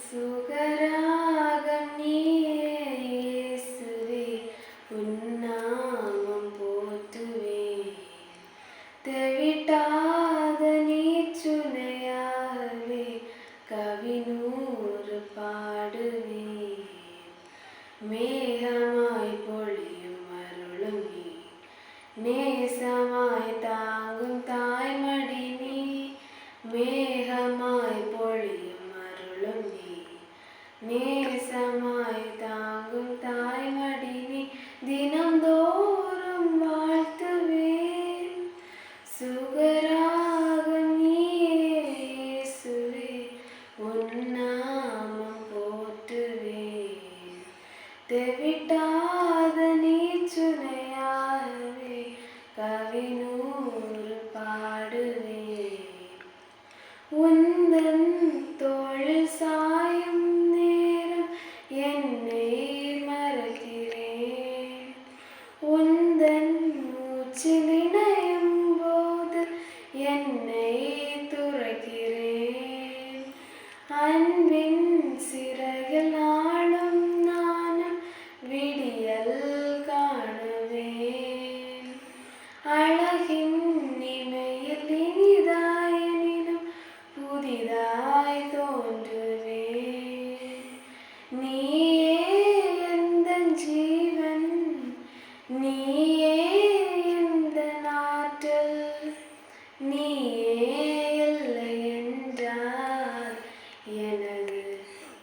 സുഖരാഗം നീയേസുവേ ഉന്നാമം പോറ്റുവേ. തെവിട്ടാത നീ ചുനയാവേ കവിനൂറ് പാടുവേ. മേഘമായി പൊളിയും അരുളും നീ നേസമായി താങ്ങും തായ്മടി നീ. മേഘമായി പൊളിയും അരുളും നീ നേസമായി താങ്ങും തായ്മടി നീ ദിനം തോറും വാഴ്ത്തുവേ സുഖരാഗം നീയേസുവേ ഉന്നാമം പോറ്റുവേ തെവിട്ടാത നീ ചുനയാവേ കവിനൂറ് പാടുവേ ഉന്തൻ തോളിൽ സായം உன்னை மறக்கிறேன். உந்தன் மூச்சு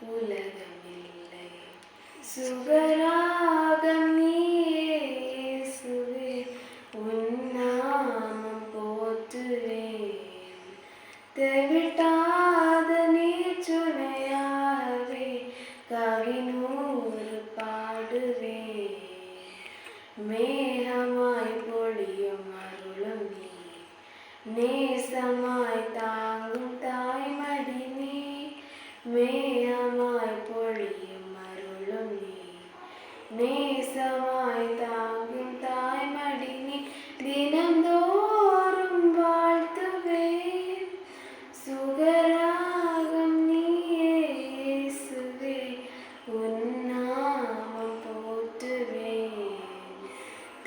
உலகமில்லை. சுகராகம் நீசுவே உன்னாமம் போற்றுவேன். தெவிட்டாத நீர் சுனையாகவே கவினூறு பாடுவேன். மேகமாய் பொழியும் அருளும் நீ நேசமாய் தான் നേസമായി താങ്ങും തായ്മടി നീ ദിനം തോറും വാഴ്ത്തുവേ. സുഖരാഗം നീയേസുവേ ഉന്നാമം പോറ്റുവേ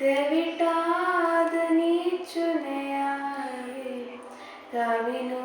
തെവിട്ടാത നീ ചുനയാവേ കവിനൂ